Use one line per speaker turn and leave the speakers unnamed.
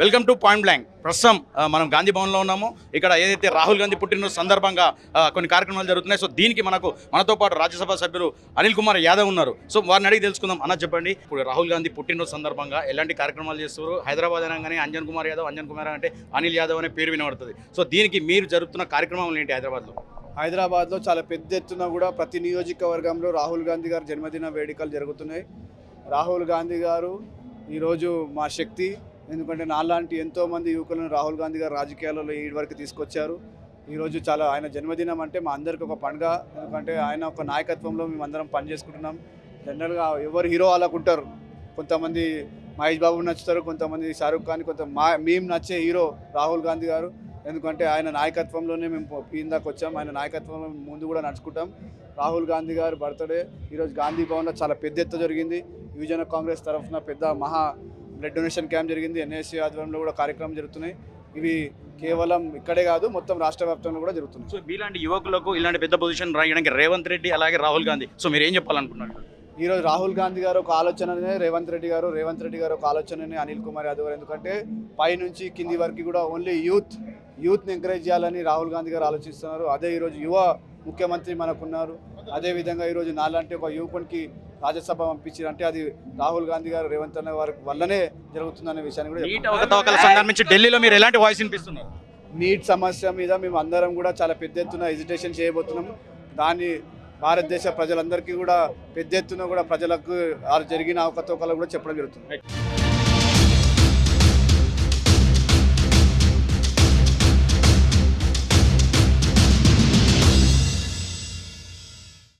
Welcome to point blank. ప్రస్తుతం మనం గాంధీ భవన్లో ఉన్నాము. ఇక్కడ ఏదైతే రాహుల్ గాంధీ పుట్టినరోజు సందర్భంగా కొన్ని కార్యక్రమాలు జరుగుతున్నాయి. సో దీనికి మనకు మనతో పాటు రాజ్యసభ సభ్యులు అనిల్ కుమార్ యాదవ్ ఉన్నారు. సో వారిని అడిగి తెలుసుకుందాం. అన్న చెప్పండి. ఇప్పుడు రాహుల్ గాంధీ పుట్టినరోజు సందర్భంగా ఎలాంటి కార్యక్రమాలు చేస్తారు హైదరాబాద్ అనగానే అంజన్ కుమార్ యాదవ్ అంజన్ కుమార్ అంటే అనిల్ యాదవ్ అనే పేరు వినబడుతుంది. సో దీనికి మీరు జరుగుతున్న కార్యక్రమాలు ఏంటి హైదరాబాద్లో?
హైదరాబాద్లో చాలా పెద్ద ఎత్తున కూడా ప్రతి నియోజకవర్గంలో రాహుల్ గాంధీ గారి జన్మదిన వేడుకలు జరుగుతున్నాయి. రాహుల్ గాంధీ గారు ఈరోజు మా శక్తి ఎందుకంటే నాలాంటి ఎంతోమంది యువకులను రాహుల్ గాంధీ గారు రాజకీయాలలో ఈ వరకు తీసుకొచ్చారు. ఈరోజు చాలా ఆయన జన్మదినం అంటే మా అందరికి ఒక పండుగ. ఎందుకంటే ఆయన ఒక నాయకత్వంలో మేము అందరం పనిచేసుకుంటున్నాం. జనరల్గా ఎవరు హీరో వాళ్ళకుంటారు కొంతమంది మహేష్ బాబు నచ్చుతారు కొంతమంది షారూఖ్ ఖాన్ కొంత మా మేము నచ్చే హీరో రాహుల్ గాంధీ గారు. ఎందుకంటే ఆయన నాయకత్వంలోనే మేము పీందాకు వచ్చాం. ఆయన నాయకత్వంలో ముందు కూడా నడుచుకుంటాం. రాహుల్ గాంధీ గారి బర్త్డే. ఈరోజు గాంధీ భవన్లో చాలా పెద్ద ఎత్తు జరిగింది. యువజన కాంగ్రెస్ తరఫున పెద్ద మహా బ్లడ్ డొనేషన్ క్యాంప్ జరిగింది ఎన్ఎస్సీ ఆధ్వర్యంలో కూడా కార్యక్రమం జరుగుతున్నాయి. ఇవి కేవలం ఇక్కడే కాదు మొత్తం రాష్ట్ర వ్యాప్తంగా కూడా జరుగుతున్నాయి.
సో మీలాంటి యువకులకు ఇలాంటి పెద్ద పొజిషన్ రాయడానికి రేవంత్ రెడ్డి అలాగే రాహుల్ గాంధీ సో మీరు ఏం చెప్పాలనుకున్నారు
ఈరోజు రాహుల్ గాంధీ గారు ఒక ఆలోచననే రేవంత్ రెడ్డి గారు రేవంత్ రెడ్డి గారు ఒక ఆలోచననే అనిల్ కుమార్ యాదవ్ ఎందుకంటే పై నుంచి కింది వరకు కూడా ఓన్లీ యూత్ యూత్ని ఎంకరేజ్ చేయాలని రాహుల్ గాంధీ గారు ఆలోచిస్తున్నారు. అదే ఈరోజు యువ ముఖ్యమంత్రి మనకున్నారు. అదేవిధంగా ఈరోజు నాలాంటి ఒక యువకునికి రాజ్యసభ పంపించారు అంటే అది రాహుల్ గాంధీ గారు రేవంత్ అన్న వారి వల్లనే జరుగుతుందనే విషయాన్ని కూడా
నీట్
చెప్తున్నాను.
అవకతవకల సందర్భించి ఢిల్లీలో మీరు ఎలాంటి వాయిస్ వినిపిస్తున్నారు?
నీట్ సమస్య మీద మేము అందరం కూడా చాలా పెద్ద ఎత్తున ఎజిటేషన్ చేయబోతున్నాం. దాన్ని భారతదేశ ప్రజలందరికీ కూడా పెద్ద ఎత్తున కూడా ప్రజలకు జరిగిన అవకతవకలు కూడా చెప్పడం జరుగుతుంది.